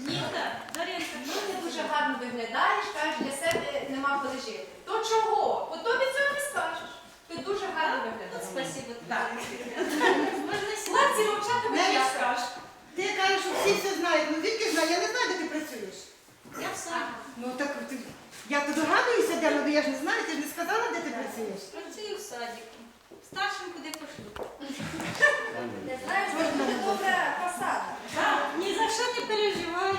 Ніта, Дар'янка, Ну, ти дуже гарно виглядаєш, кажеш, для себе нема коли жити. То чого? По тобі цього не скажеш. Ти дуже гарно виглядаєш. спасибо. Так. Можна мовчати Не не я скажеш. Ти кажеш, що всі все знають. Ну звідки знаю? Я не знаю, де ти працюєш. Я в саді. Ну так ти, я то догадуюся, де, але я ж не знаю, ти ж не сказала, де ти працюєш. Працюю в садіку. Старшим куди пошлю. Не дуже добра посада. Ні за що не переживаю.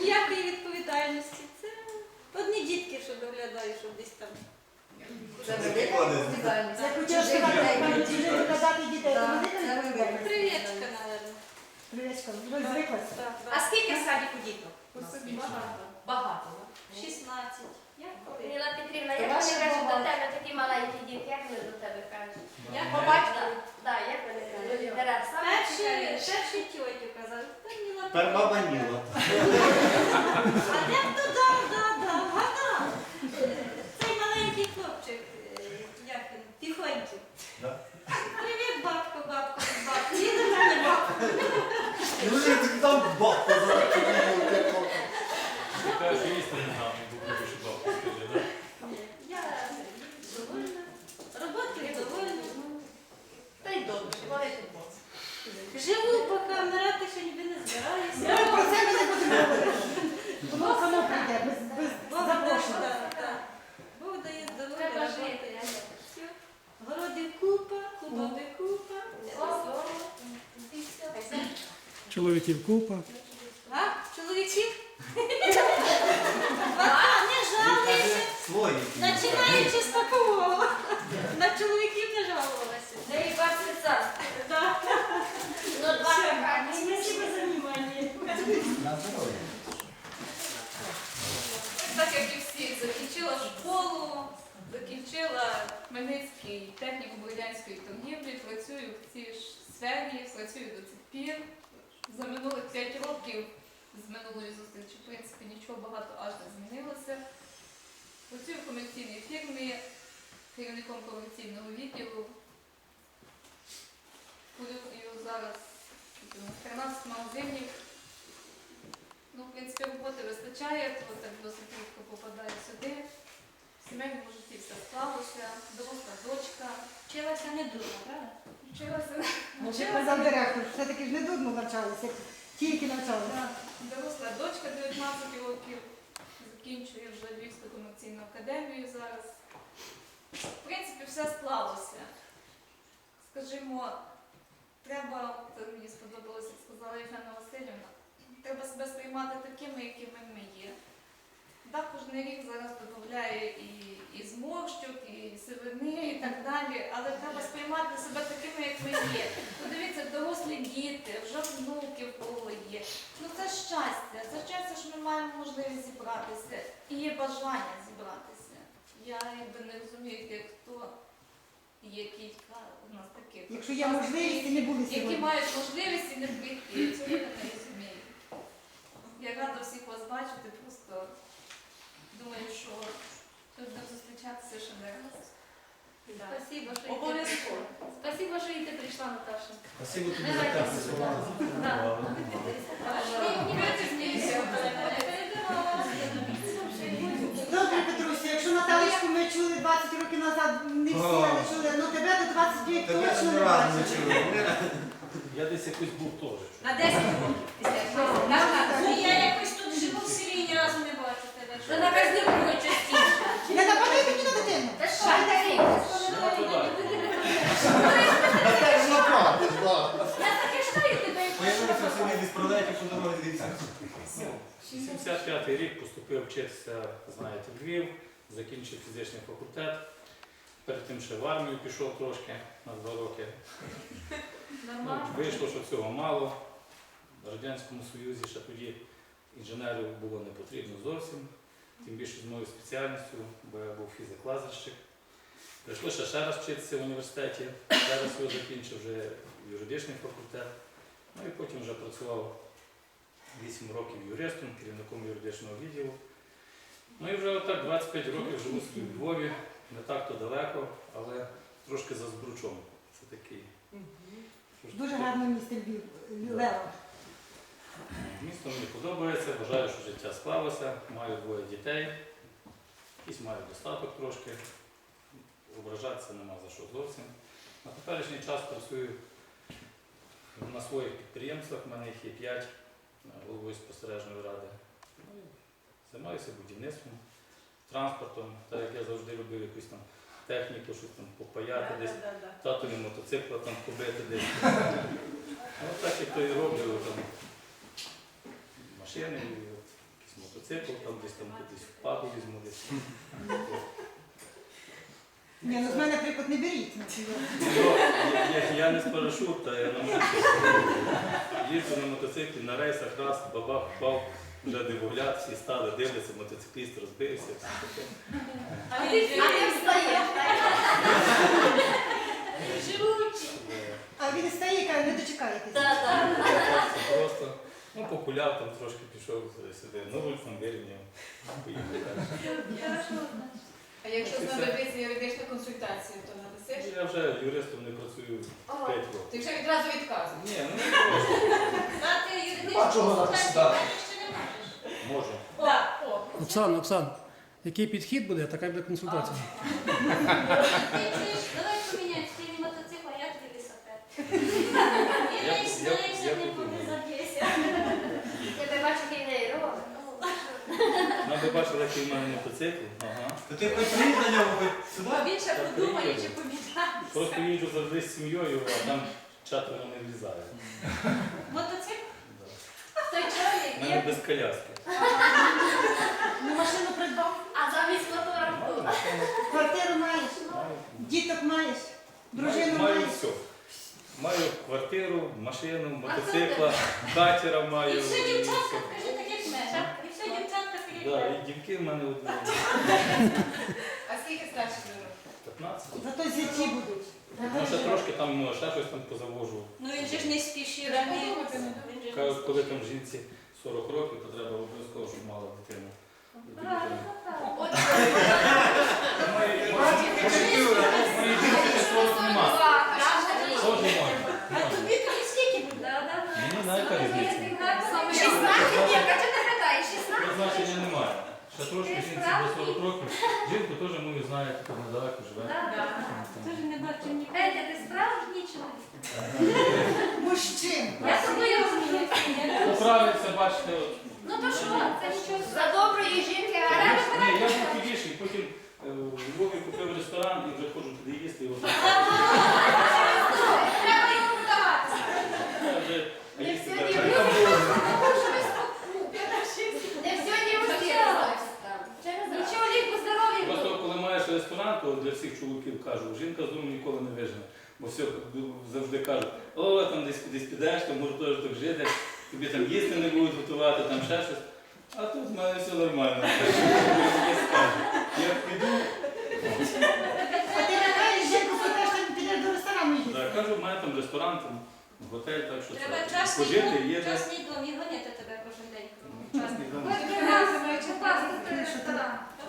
Ніякої відповідальності. Це одні дітки, що доглядаю, щоб десь там. Це хотіла сказати, кажуть, доглядати дітей. Так, це не. Привітка, ви. Так, А скільки в садіку діток? Багато. Багато. 16. Ніла Петрівна, як вони кажуть до тебе такі маленькі діти, як вони до тебе кажуть? Як По батьку? Так, як вони кажуть? Цікавіше. тьотю казали, та баба Ніла. А де хто дав, дав, дав, гадав. Цей маленький хлопчик, е, як він, тихонький. Да. Привіт, бабко, бабко. Іди до мене, бабко. Ну, там бабка зараз. Така що їсти не гавно, бо більше бабку скажи, да? Я довольна. Роботою довольна. Та й добре, вони тут були. Живу, поки вмирати ще ніби не Ми збираюся. про це ми не будемо говорити. Воно само прийде, без, без Бог запрошення. дає, так, так. Бог дає здоров'я, Треба жити. роботи. Все. Городи купа, худоби купа. Слово. І все. Чоловіків купа. А, чоловіків? А, не жалуйся. Свої. З такого. На чоловіків не жалувалася. Не і бачить царство. Так. Ну, два кохання. Спасибо за внимание. На здоров'я. Так як і всі, закінчила школу, закінчила Хмельницький техніку будянської торгівлі, працюю в цій ж сфері, працюю до цих пір. За минулих 5 років з минулої зустрічі, в принципі, нічого багато аж не змінилося. Працюю в комерційній фірмі, керівником комерційного відділу. Курю зараз скільки у нас, 13 магазинів. Ну, в принципі, роботи вистачає, то так досить рідко попадаю сюди. В сімейному житті все склалося, доросла дочка. Вчилася не дурно, правда? Вчилася, казав директор, все-таки ж не дурно навчалися, як тільки навчалися. доросла дочка 19 років, закінчує вже Львівську комерційну академію зараз. В принципі, все склалося. Скажімо, треба, це мені сподобалося, як сказала Євгена Васильівна, треба себе сприймати такими, якими ми є. Так, кожен рік зараз додає і, і зморщок, і сивини, і так далі, але треба сприймати себе такими, як ми є. Подивіться, дорослі діти, вже внуки в кого є. Ну це щастя, це щастя, що ми маємо можливість зібратися і є бажання зібратися. Я якби не розумію, як хто є кілька у нас таких. Якщо є можливість, і не були які мають можливість і не прийти. Цього я не розумію. Я рада всіх вас бачити, просто думаю, що будемо зустрічатися ще не раз. Спасибо, що що прийшла, Наташа. Спасибо тобі за те, Добре, Петрусю, якщо Наталечку ми чули 20 років назад, не всі але чули, ну тебе до 25 Тебе точно не не не бачили. чули. Я десь якось був теж. На 10 років після. Так, так. Ну, я якось тут живу в селі і ні разу не бачу тебе. Та на казнику 75 й рік поступив вчитися, знаєте, в Львів, закінчив фізичний факультет. Перед тим ще в армію пішов трошки на два роки. Ну, От, вийшло, що цього мало. В Радянському Союзі ще тоді інженерів було не потрібно зовсім, тим більше з моєю спеціальністю, бо я був фізик-лазерщик. Прийшлося ще раз вчитися в університеті, зараз його закінчив вже юридичний факультет, ну і потім вже працював 8 років юристом, керівником юридичного відділу. Ну і вже отак 25 років живу в Львові, не так то далеко, але трошки за Збручом. Це такий Дуже гарне місто Львів. Місто мені подобається, вважаю, що життя склалося, маю двоє дітей, якийсь маю достаток трошки, ображатися нема за що зовсім. На теперішній час працюю на своїх підприємствах, в мене їх є п'ять, е, головою спостережної ради. Ну, Займаюся будівництвом, транспортом, так як я завжди любив якусь там техніку, щось там попаяти десь, татові мотоцикла там побити десь. Ну так як то і роблю, там, машини, якийсь мотоцикл, там десь там кудись впаду візьму десь. Ні, ну з мене приклад не беріть. Ну, я, я, я не з парашута, я на мотоциклі. Їжджу на мотоциклі, на рейсах раз, бабах, впав, вже дивогляд, всі стали, дивляться, мотоцикліст розбився. все таке. А ти встаєш, живучий. А він стає і каже, не дочекаєтесь. Так, так. Це просто ну, покуляв, там трошки пішов сюди, ну вульф там вирівняв, поїхав далі. А якщо знадобиться юридична консультація, то надасиш? Я вже юристом не працюю 5 років. Ти вже відразу відказуєш. Ні, ну не можу. Знати Нема юридичну чого консультацію, дати ще не можеш. Можу. Так, о. Оксан, Оксан, який підхід буде, така буде консультація. Ти чуєш, давай поміняємо стилі мотоцикла, я тобі велосипед. І Я- рейс на я- рейсі я не подумаю. буде заб'єся. Я тебе бачу, який в неї ровер. Ну, ви бачили, який в мене мотоцикл. Ага. То ти хоч на ньому, хоч сюди? Більше Так, подумає, приїду. чи поміняє. Просто їжджу завжди з сім'єю, а там четверо не влізає. Мотоцикл? Да. Той чоловік У мене є. без коляски. Ну машину придбав, А замість мотора Маю квартиру маєш, маю- діток маєш, дружину Маю маєш. все. Маю квартиру, машину, мотоцикла, катера маю. І все і дівчатка, все. кажи Да, і дівки в мене одні. А скільки старший друг? 15. Зато зяті будуть. Ну, ще трошки там, ну, ще щось там позавожу. Ну він же ж не спіші рані, Кажуть, коли там жінці 40 років, то треба обов'язково, щоб мала дитину. Правильно, так. От, Мої- Мої дівчини 40 нема. Теж можна. А тобі тоді скільки буде? Да, да, да. Мені на яка різниця? Саме 16 є, а чи не гадаєш? 16? Це значення немає. Ще трошки жінці до 40 років. Жінку теж мою знаєте, там недалеко живе. Да, да. Теж не бачу нікого. Петя, ти справжній чоловік. Мужчин. Я тобою розумію. Поправився, бачите. Ну то що, це нічого. За доброї жінки, а реально Ні, я був підіший, потім е, в Львові купив ресторан і вже ходжу туди їсти і отак. треба йому вдаватися. Я вже а Не їсти все навіть- дівчата. Не сьогодні розповідалося там. Нічого, ліку здоров'я. Просто коли маєш ресторан, то для всіх чоловіків кажу, жінка з дому ніколи не вижене. Бо все завжди кажуть, о, там десь кудись підеш, то може теж так жити, тобі там їсти не будуть готувати, там ще щось. А тут в мене все нормально. Я піду, А ти не кажеш, питаєш, ти підеш до ресторану їсти. да, кажу, в мене там ресторан, там готель, так що Треба це. частний Пожити дом, є де. частний дом і гоняти тебе кожен день. Частний дом.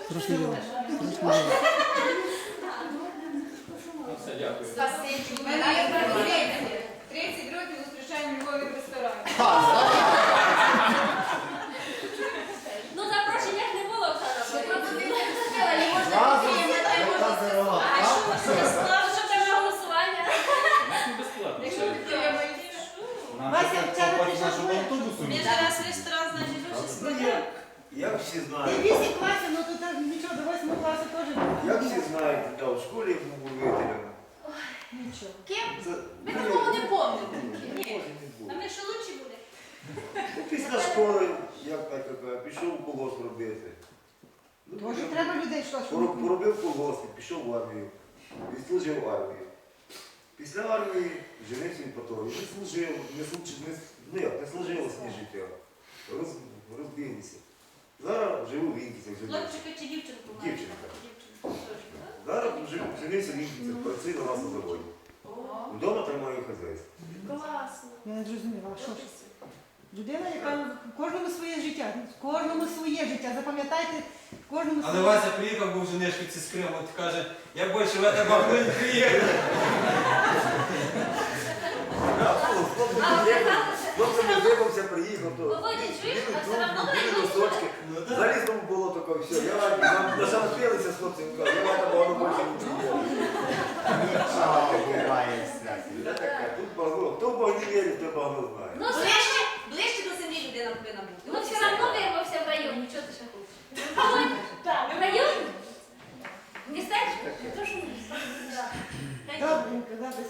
Страшно діло. Страшно. Ну, все, дякую. Спасибі. У мене є пропозиція. 30 років зустрічаємо Львові в ресторані. Ну, запрошення ж не було, Оксана. Що Борисівна. пропозиція пустила, не можна Зразу, підтримати, не можна яка дорога. А що ви склав, Що там на голосування? Ну, безплатно. Якщо все. підтримуєте. Вася вчора прийшов школу. Він зараз ресторан, значить, дуже Ну, складає. як, як всі Ти знають, вісім класів, ну то так нічого, до восьмого класу теж. як всі знають, да, в школі я був вихователем. Нічого. Ким? Це, Ви такого не помните. Ні, А ми що лучше буде? Ну, Після школи, як так, яка, пішов у колгосп робити. Ну, Може, пішов- треба людей щось. пороб- Поробив в колгоспі, пішов в армію, відслужив в армію. Після армії женився в Паторі. Не служив, не служив, не, ну як, не служилося мені життя. Роз, розбіглися. Зараз живу в Інківцях, женився. Хлопчика чи дівчинку маєш? Дівчинка. Зараз в Інківцях, працює на нас на заводі. Вдома тримаю хазяйство. Класно. Я не зрозуміла, що ж це? Людина, яка кожному своє життя, кожному своє життя. Запам'ятайте, кожному Але своє. Вася приїхав, був женишківці з Криму, от каже, я більше в этом бабу не приїду. Да, хлопцем А, приїхав, все приїхав, то Володя, чуєш, білий а все труб, равно білі ви носочки. Заліз там було таке все. Я даже з хлопцем, кажу, я вам воно більше не. Нічого буває. Я тут Бог, хто в Бог не вірить, той Бог знає. Ну, Ближче, ближче до землі людина повинна бути. Ну, все равно вирвався в районі, чого ти ще хочеш? Так, в районі? Містечко? То що ні? Добренько, добре,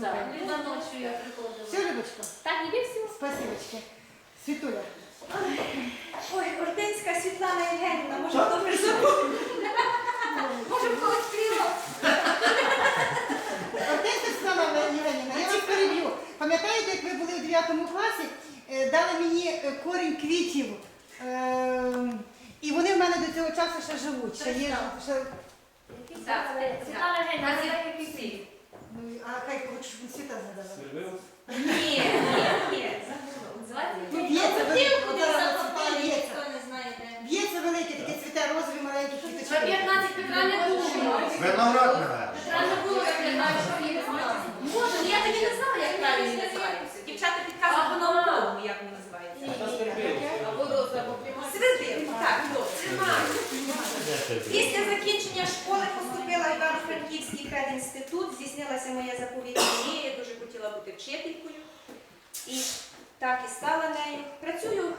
Люба ночі я Все, приходила. Любочка? Так, іди всі. Спасибочки. Світуля. Ой, Ортинська Світлана Євгенівна, може хто призову? Може в когось прийом? Артистка Світлана Євгенівна, я вас переб'ю. Пам'ятаєте, як ви були у 9 класі, е, дали мені е, корінь квітів. Е, І вони в мене до цього часу ще живуть. Ще є, ще, Так, Світлана Євгенівна. Ну, а хай хоч світа згадала. Свербилось? Ні, ні, ні. Ну, б'ється велике, от зараз Куди от закопали, б'ється. ніхто не знає де. Б'ється велике, таке цвіте розові маленькі На квіточки. 15 Петра не було. Виноград. Петра не було, як не знаю, що їх знала. Може, я тоді не знала, як правильно називається. Дівчата підказують по науковому, як воно називається. Та свербилось. Так, тримаю. Після Івано-Франківський педінститут, здійснилася моя заповідна мрія, я дуже хотіла бути вчителькою. І так і стала нею. Працюю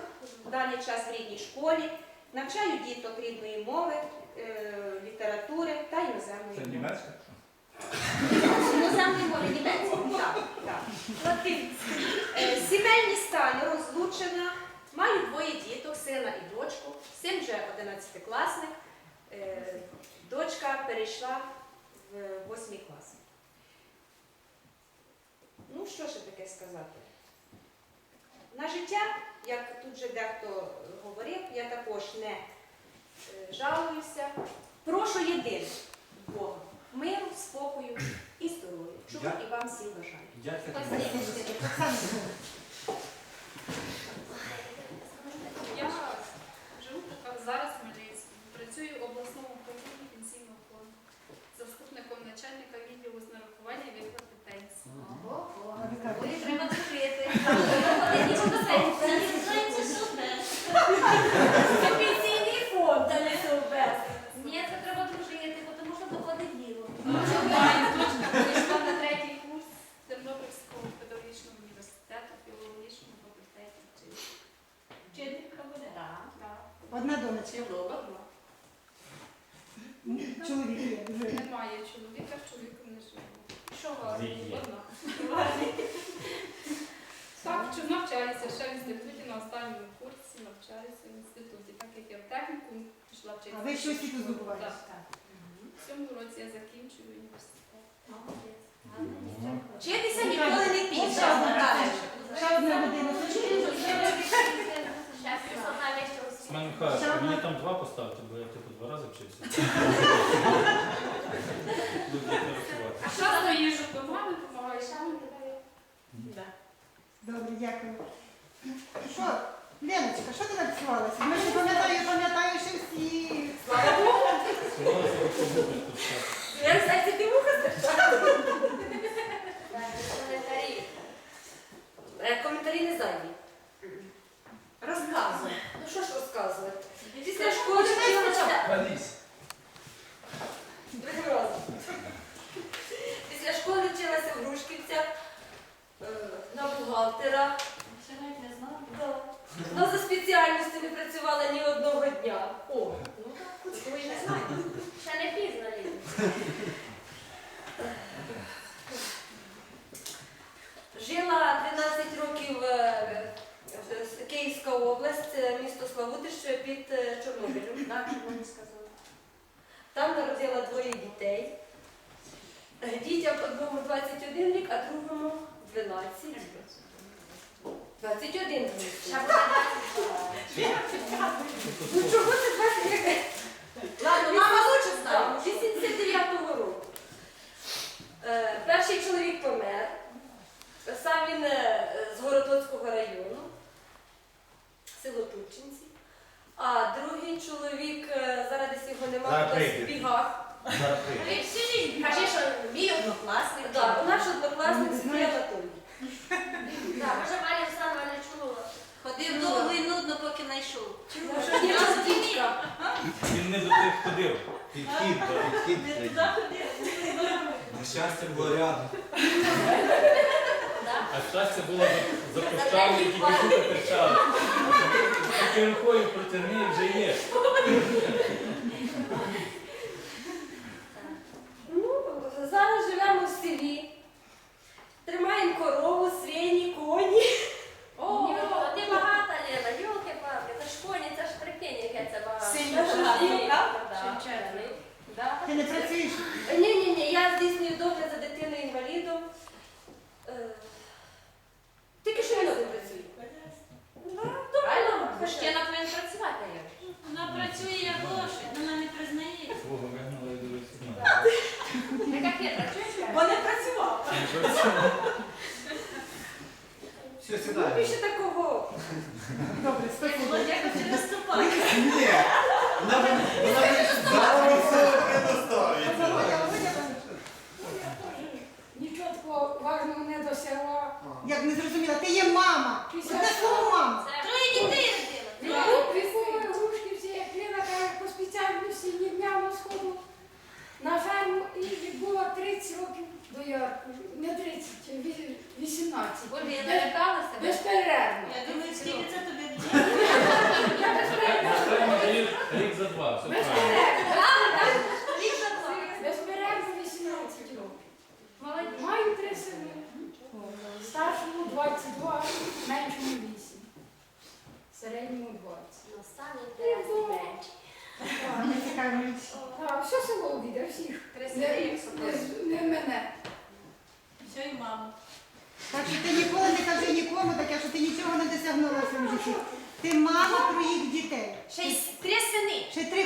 в даний час в рідній школі, навчаю діток рідної мови, е, літератури та Це іноземної мови. німецька? Іноземної мови німецької? Так, так. Латинської. Е, Сімейний стан розлучена. Маю двоє діток, сина і дочку. Син вже 11-класник. Е, Дочка перейшла в 8 клас. Ну, що ще таке сказати? На життя, як тут же дехто говорив, я також не е, жалуюся. Прошу єдине Бога, миру, спокою і здоров'я. Чого і вам всім бажаю. Дядька Оксана, Я живу пока- зараз в Хмельницькому, працюю в обласному управлінні пенсійного фонду, заступником начальника відділу з розкажи. Ой, треба дружити. Це називається совбез. Це пенсійний фонд, а не совбез. Ні, це треба дружити, бо тому що доходить діло. Маю дочка прийшла на третій курс Тернопільського педагогічного університету, філологічному факультеті. вчиться. Вчителька буде. Так. Так. Одна донечка. Чоловік є вже. Немає чоловіка, з чоловіком не живу. Що Є. важливо? Одна. Так, вчу- навчаюся ще в інституті на останньому курсі, навчаюся в інституті. Так як я в техніку пішла вчитися. А ви що освіту здобуваєте? Так. В цьому році я закінчую університет. Вчитися ніколи не пізно. Ще одна правильно. Ще одна година. Семен Михайлович, мені там два поставити, бо я типу два рази вчився. Рахувати. А часто їжу до мами, допомагаю, ще мені Добре, дякую. Що, Леночка, що ти напсувалася? Ми ж пам'ятаю, пам'ятаю, що всі. Тут все. Я, кстати, ти вуха Коментарі. Е, Коментарі не зайві. Розказуй. Ну що ж розказувати? Після школи вчилася. Валісь. Другий раз. Після школи вчилася в Грушківцях, е, на бухгалтера. Ще навіть не знала. Да. Ну, за спеціальністю не працювала ні одного дня. О, ну так, ви не знаєте. Ще не пізно, Ліна. Жила 13 років е, в- Київська область, е, місто Славутич під е, Чорнобилем. Так, що мені сказала. Там народила двоє дітей. Е, Дітям одному 21 рік, а другому 12. 21 рік. Ще буде 22. Ну чого це 20 рік? Ладно, мама лучше знає. 89-го року. Е, Перший чоловік помер. Сам він е, з Городоцького району, село Турчинці. А другий чоловік, е, зараз десь його немає, Зараз в прийде. бігах. Зараз прийде. Кажи, що мій однокласник. Так, наш однокласник Сергій Анатолій. Так, може Валя Олександровна не чула. Ходив довго і нудно, поки знайшов. Може, ні, це дівчинка. Він не до тих ходив. Підхід, то підхід. Не туди ходив. На щастя було рядом. А щастя було за- за кущами, які пішли кричали. Поки рукою протягни, вже є. Ну, зараз живемо в селі. Тримаємо корову, свині, коні. О, ти багата, Лена, йолки-палки, це ж коні, це ж прикинь, яке це багато. Сильно ж. Ти не працюєш? Ні, ні, ні, я здійснюю догляд за дитиною інвалідом. Е, Тільки що він один працює. Да, Правильно? добре. Мужчина повинен працювати, як ж. Вона працює як лошадь, вона не признається. Свого вигнали і дивився. Хитра, чуєш? Бо не працював. Все, Ну, більше такого. Добре. Володя хоче виступати. Ні. Вона вона Зараз все предоставить. Володя, Володя, Нічого такого важного не досягла. Як не зрозуміла, ти є мама. Одне слово мама. Троє дітей родила. Віку- Вікової грушківці, як Ліна каже, по спеціальності ні дня на сходу на ферму і відбула 30 років до ярку. Не 30, а ві- 18. Боже, я Без- налякалася. Безперервно. Я думаю, скільки це тобі років? Я безперервно. Правильно, рік, рік за два, все правильно. Безперервно 18 років. Маю три сини. Старшому 22, меншому 8. Середньому 20. Останній інтересний день. А, Не цікавить. Так, все село обіде, всіх. Не, мене. Все і мама. Так що ти ніколи не кажи нікому таке, що ти нічого не досягнула в своєму житті. Ти мама троїх дітей. Ще й три сини. Ще три